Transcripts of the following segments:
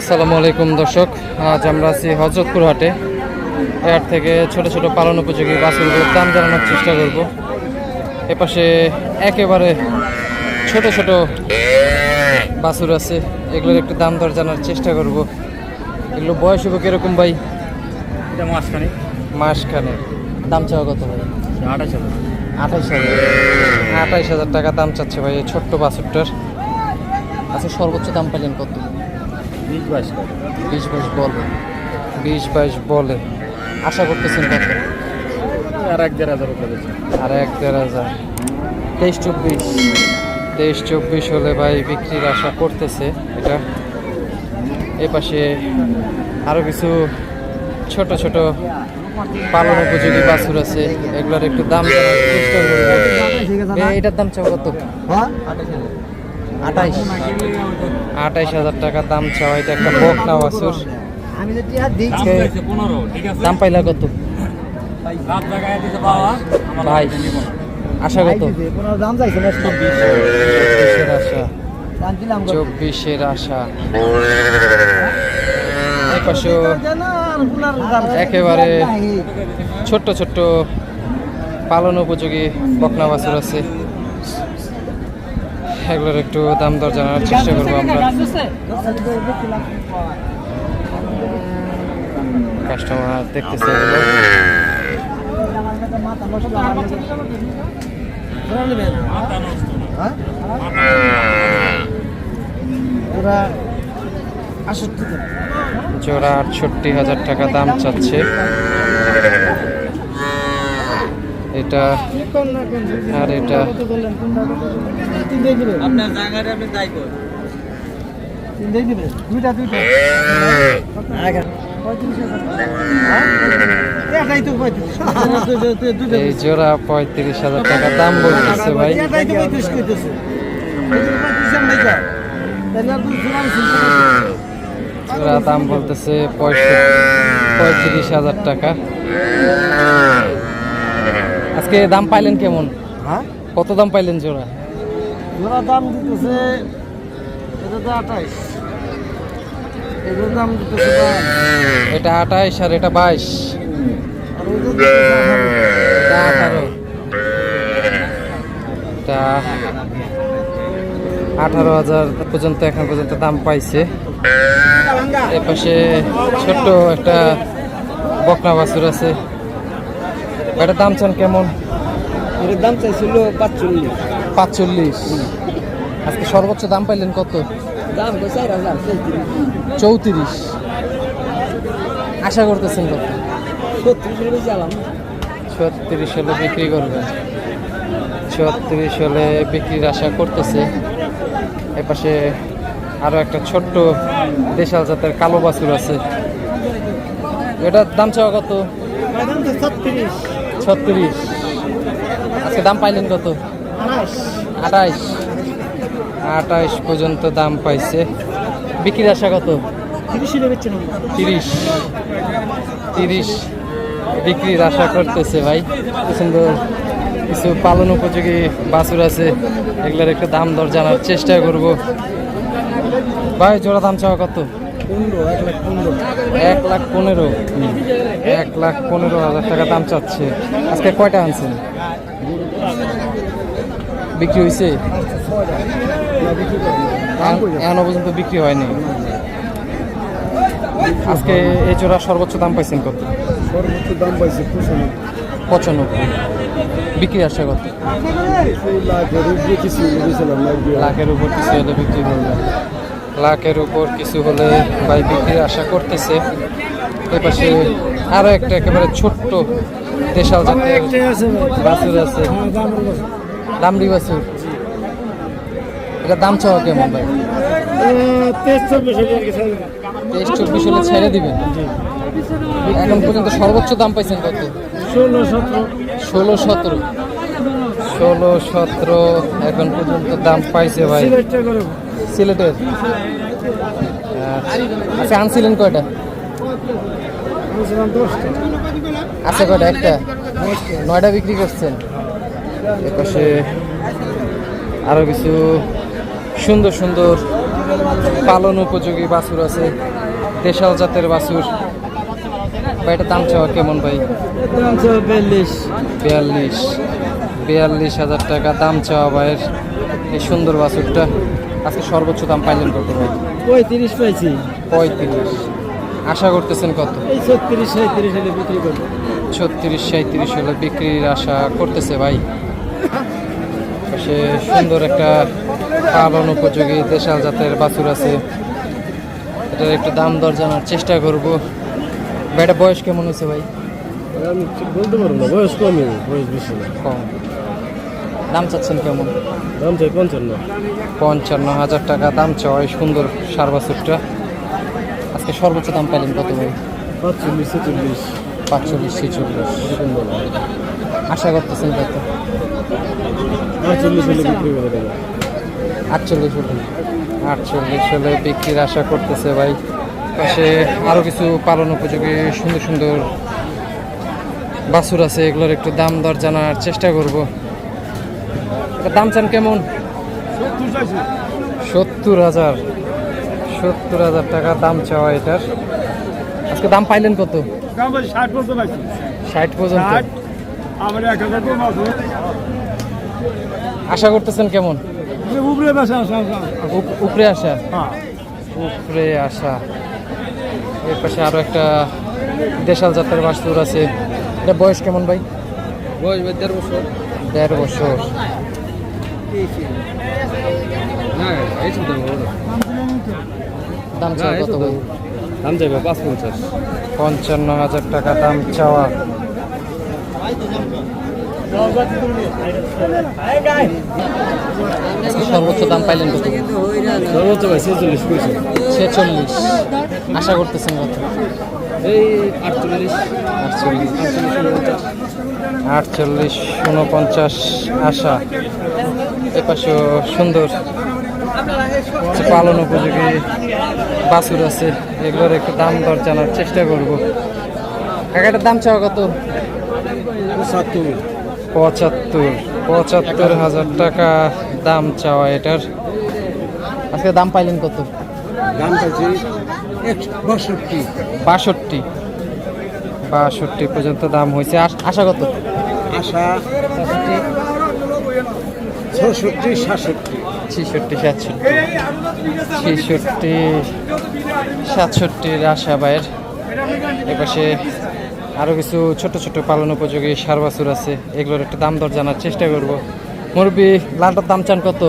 আসসালামু আলাইকুম দর্শক আজ আমরা আছি হজরতপুর হাটে। হাট থেকে ছোট ছোট পালন উপযোগী বাছুরগুলোর দাম জানানোর চেষ্টা করব। এপাশে একেবারে ছোট ছোট বাছুর আছে এগুলোর একটু দাম দর জানার চেষ্টা করব। এগুলো বয়স হবে কীরকম ভাই? এটা মাঝখানে মাসখানে দাম চাওয়া কত ভাই? আঠাশ হাজার। আঠাইশ হাজার। আঠাইশ হাজার টাকা দাম চাচ্ছে ভাই এই ছোট্ট বাছুরটার। আচ্ছা সর্বোচ্চ দাম পেলেন কত? বিশ বাইশ বিশ বাইশ বলে। বিশ বাইশ বলে। আশা করতেছেন কত? আর এক দেড় হাজার উপরে আর এক দেড় হাজার। তেইশ চব্বিশ। তেইশ চব্বিশ হলে ভাই বিক্রির আশা করতেছে এটা। এ পাশে আরও কিছু ছোট ছোট পালন উপযোগী বাছুর আছে। এগুলোর একটু দাম এ- এটার দাম চাও কত? আঠাইশ। আঠাইশ হাজার টাকা দাম চাওয়া এটা একটা বকনা বাছুর। আমি তো টিয়া দিই আজকে ঠিক আছে? দাম পাইলা কত? রাত জায়গায় দিতে পাওয়া আমার বাইশ। আশা কত? দাম চাইছে আশা। চব্বিশের আশা। একেবারে ছোট্ট ছোট্ট পালন উপযোগী বকনা বাছুর আছে। এগুলোর একটু দাম দর জানার চেষ্টা করব আমরা। কাস্টমার দেখতেছে আষট্টি জোড়া আটষট্টি হাজার টাকা দাম চাচ্ছে। এটা আর এটা আপনার জায়গাটা আপনি তাই করেন। দুইটা দুইটা। পঁয়ত্রিশ। এই জোড়া পঁয়ত্রিশ হাজার টাকা দাম বলতেছে ভাই। জোড়া দাম বলতেছে পঁয়ত্রিশ হাজার টাকা। আজকে দাম পাইলেন কেমন? হ্যাঁ? কত দাম পাইলেন জোড়া? জোড়া দাম দিতেছে এটা আঠাইশ। এটার দাম দিতেছে এটা আঠাইশ আর এটা বাইশ। আঠারো। এটা আঠারো। এটা আঠারো হাজার পর্যন্ত এখন পর্যন্ত দাম পাইছে। এর পাশে ছোট্ট একটা বকনা বাছুর আছে। এটার দাম চান কেমন? এটার দাম চাইছিল পাঁচচল্লিশ। পাঁচচল্লিশ। আজকে সর্বোচ্চ দাম পাইলেন কত? দাম তো চার হাজার চৌত্রিশ। আশা করতেছেন কত? ছত্রিশ আলাম ছত্রিশ হলে বিক্রি করবেন ছত্রিশ হলে বিক্রির আশা করতেছে। এপাশে আরও একটা ছোট্ট দেশাল জাতের কালো বাছুর আছে। এটার দাম চাওয়া কত? ছত্রিশ। ছত্রিশ। আজকে দাম পাইলেন কত? আঠাইশ আঠাইশ পর্যন্ত দাম পাইছে। বিক্রির আশা কত? তিরিশ। তিরিশ বিক্রির আশা করতেছে ভাই। সুন্দর কিছু পালন উপযোগী বাছুর আছে। এগুলোর একটু দাম দর জানার চেষ্টা করব। ভাই জোড়া দাম চাওয়া কত? এক লাখ পনেরো। এক লাখ পনেরো। হাজার টাকা দাম চাচ্ছে। আজকে কয়টা আনছেন? বিক্রি হয়েছে? এখনও পর্যন্ত বিক্রি হয়নি। আজকে এই জোড়া সর্বোচ্চ দাম পাইছেন কত? সর্বোচ্চ দাম পাইছে পঁচানব্বই। বিক্রি আসছে কত? লাখের উপরে কিছু বলেছিলাম লাখের উপর কিছু হলে বিক্রি করবে। লাখের উপর কিছু হলে ভাই বিক্রির আশা করতেছে। এ পাশে আরও একটা একেবারে ছোট্ট দেশাল জাতের বাছুর আছে। দামড়ি বাছুর। এটা দাম চাওয়া কেমন ভাই? তেইশ চব্বিশ হলে ছেড়ে দিবেন। এখন পর্যন্ত সর্বোচ্চ দাম পাইছেন কত? ষোলো সতেরো। ষোলো সতেরো। ষোলো সতেরো এখন পর্যন্ত দাম পাইছে ভাই। সিলেটের। আচ্ছা আনছিলেন কয়টা? আছে কয়টা? একটা। নয়টা বিক্রি করছেন। এপাশে আরও কিছু সুন্দর সুন্দর পালন উপযোগী বাছুর আছে। দেশাল জাতের বাছুর। ভাই এটা দাম চাওয়া কেমন ভাই? বিয়াল্লিশ বিয়াল্লিশ। বিয়াল্লিশ হাজার টাকা দাম চাওয়া ভাইয়ের এই সুন্দর বাছুরটা। আজকে সর্বোচ্চ দাম পাইলেন কত ভাই? পঁয়ত্রিশ পাইছি। পঁয়ত্রিশ। আশা করতেছেন কত? এই ছত্রিশ সাঁত্রিশ হলে বিক্রি করব। ছত্রিশ সাঁত্রিশ হলে বিক্রির আশা করতেছে ভাই। সে সুন্দর একটা পালন উপযোগী দেশাল জাতের বাছুর আছে। এটার একটু দাম দর জানার চেষ্টা করব। এটা বয়স কেমন হয়েছে ভাই? বলতে পারব না বয়স কমই বয়স বেশি কম। দাম চাচ্ছেন কেমন? দাম চাই পঞ্চান্ন। পঞ্চান্ন হাজার টাকা দাম চাই সুন্দর সার বাছুরটা আজকে সর্বোচ্চ দাম পাইলেন কত ভাই? পাঁচচল্লিশ ছেচল্লিশ। পাঁচচল্লিশ ছেচল্লিশ। আশা করতেছেন কত? আটচল্লিশ হলে বিক্রি করে দেবো। আটচল্লিশ হলে। আটচল্লিশ হলে বিক্রির আশা করতেছে ভাই। পাশে আরও কিছু পালন উপযোগী সুন্দর সুন্দর বাছুর আছে এগুলোর একটু দাম দর জানার চেষ্টা করব। দাম চান কেমন? সত্তর হাজার। সত্তর হাজার টাকা দাম চাওয়া এটার। আজকে দাম পাইলেন কত? ষাট পর্যন্ত আশা করতেছেন কেমন? উপরে আসা উপরে আসা? হ্যাঁ। উপরে আসা। এর পাশে আরও একটা দেশাল জাতের বাস্তুর আছে। এটা বয়স কেমন ভাই? বয়স ভাই দেড় বছর। দেড় বছর না এই চিন্তা করব দাম চাওয়া কত ভাই দাম যাবে পাঁচ পঞ্চাশ পঞ্চান্ন হাজার টাকা দাম চাওয়া। সর্বোচ্চ দাম পাইলেন কত? সর্বোচ্চ ভাই ছেচল্লিশ ছেচল্লিশ। আশা করতেছেন কত? এই আটচল্লিশ। আটচল্লিশ। আটচল্লিশ উনপঞ্চাশ আশা। এপাশেও সুন্দর পালন উপযোগী বাছুর আছে এগুলোর একটু দাম দর জানার চেষ্টা করব। কাকাটার দাম চাওয়া কত? সাতটু পঁচাত্তর। পঁচাত্তর হাজার টাকা দাম চাওয়া এটার। আজকে দাম পাইলেন কত? দাম পাইছি বাষট্টি। বাষট্টি। বাষট্টি পর্যন্ত দাম হয়েছে। আশা কত? আশা ছষট্টি সাতষট্টি। ছেষট্টি সাতষট্টি। ছেষট্টি সাতষট্টির আশা বাইয়ের এপাশে আরও কিছু ছোট ছোট পালন উপযোগী সার বাছুর আছে। এগুলোর একটু দাম দর জানার চেষ্টা করব। মুরব্বী লালটার দাম চান কত?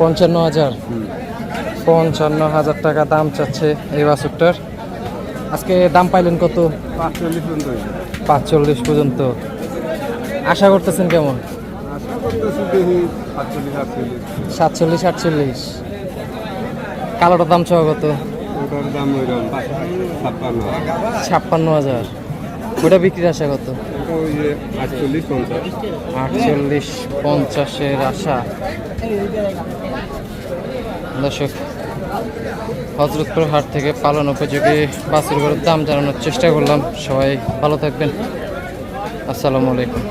পঞ্চান্ন হাজার। পঞ্চান্ন হাজার টাকা দাম চাচ্ছে এই বাছুরটার। আজকে দাম পাইলেন কত? পাঁচচল্লিশ পর্যন্ত। পাঁচচল্লিশ পর্যন্ত। আশা করতেছেন কেমন আশা করতেছি দেখি পাঁচচল্লিশ আটচল্লিশ সাতচল্লিশ আটচল্লিশ। কালোটার দাম চাওয়া কত? ছাপ্পান্ন। হাজার। ওটা বিক্রির আশা কত? আটচল্লিশ পঞ্চাশের আশা। দর্শক হজরতপুর হাট থেকে পালন উপযোগী বাছুর গরুর দাম জানানোর চেষ্টা করলাম। সবাই ভালো থাকবেন। আসসালামু আলাইকুম।